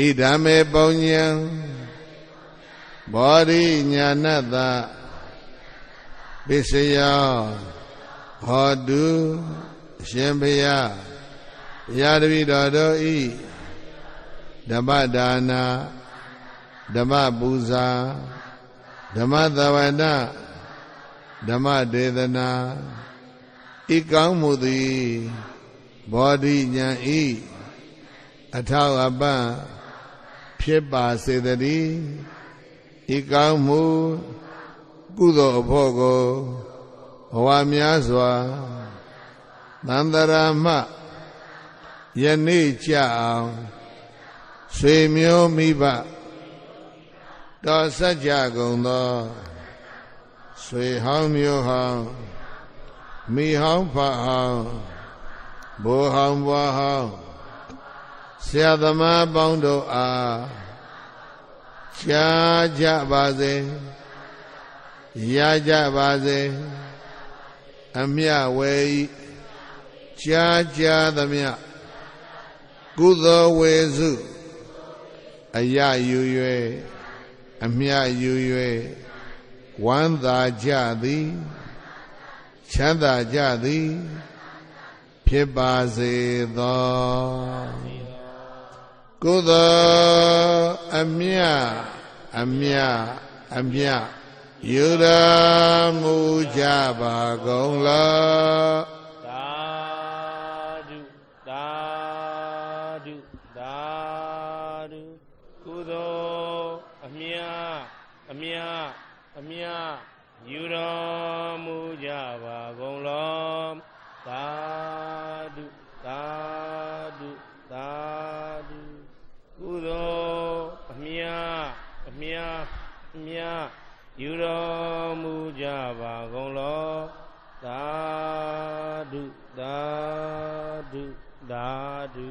ဣဒံမေပုံညံဘောဓိညာဏတ္တပစ္စယောဟောတုအရှင်ဘုရားဘုရားတပည့်တော်တို့ဤဓမ္မဒါနာဓမ္မပူဇာဓမ္မသဝနာဓမ္မဒေသနာဤကောင်းမှုသည်ဘောဓိညာဤအထောက်အပံ့ ဖြစ်ပါစေတည်းဤကောင်းမှုကုသိုလ်အဖို့ကိုဘဝများစွာသန္တရာမယနေ့ကြအောင်ဆွေမျိုးမိဘတော်စัจ जा ကုန်သောဆွေဟောင်းမျိုးဟောင်းမိဟောင်းဖဟောင်းဘိုးဟောင်းဘွားဟောင်း ဆရာသမားပေါင်းတို့အားရှားကြပါစေရကြပါစေအမြဝေဤရှားကြသမျှကုသိုလ်ဝေစုအယယူ၍အမြယူ၍ဝမ်းသာကြသည်ချမ်းသာကြသည်ဖြစ်ပါစေသော ကုသိုလ်အမြအမြအမြယူရမူကြပါကုန်လောသာဓုသာဓုသာဓုကုသိုလ်အမြအမြအမြယူတော်မူကြပါကုန်လောသာဓုသာဓု မြတ်မြတ်ယူတော်မူကြပါကုန်လောသာဓုသာဓုသာဓု